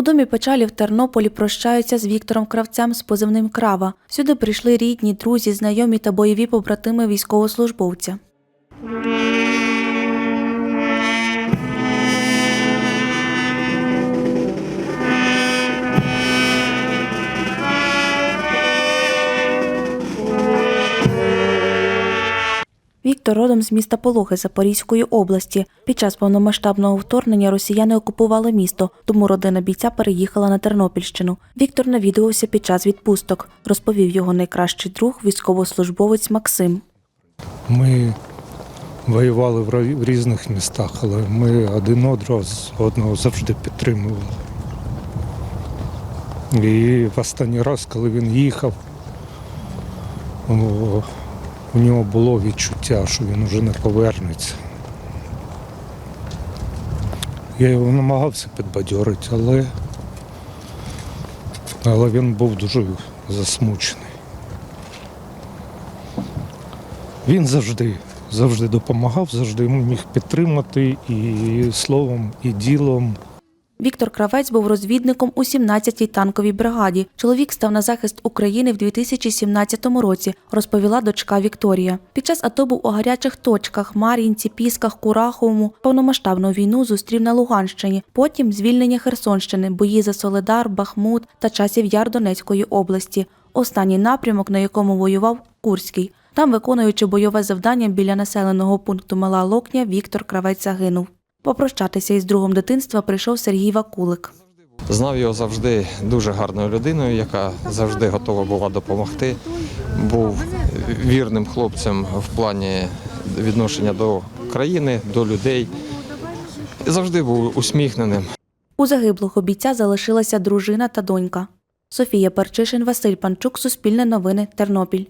У домі печалі в Тернополі прощаються з Віктором Кравцем з позивним Крава. Сюди прийшли рідні, друзі, знайомі та бойові побратими військовослужбовця. Віктор родом з міста Пологи Запорізької області. Під час повномасштабного вторгнення росіяни окупували місто, тому родина бійця переїхала на Тернопільщину. Віктор навідувався під час відпусток, розповів його найкращий друг, військовослужбовець Максим. Ми воювали в різних містах, але ми один одного з одного завжди підтримували. І в останній раз, коли він їхав, у нього було відчуття, що він вже не повернеться. Я його намагався підбадьорити, але, але він був дуже засмучений. Він завжди, завжди допомагав, завжди міг підтримати і словом, і ділом. Віктор Кравець був розвідником у 17-й танковій бригаді. Чоловік став на захист України в 2017 році, розповіла дочка Вікторія. Під час АТО був у гарячих точках Мар'їнці, Пісках, Кураховому. Повномасштабну війну зустрів на Луганщині. Потім звільнення Херсонщини, бої за Соледар, Бахмут та часів Яр Донецької області. Останній напрямок, на якому воював Курський. Там, виконуючи бойове завдання біля населеного пункту Мала Локня, Віктор Кравець загинув. Попрощатися із другом дитинства прийшов Сергій Вакулик. Знав його завжди дуже гарною людиною, яка завжди готова була допомогти. Був вірним хлопцем в плані відношення до країни, до людей. І завжди був усміхненим. У загиблого бійця залишилася дружина та донька. Софія Перчишин, Василь Панчук, Суспільне новини, Тернопіль.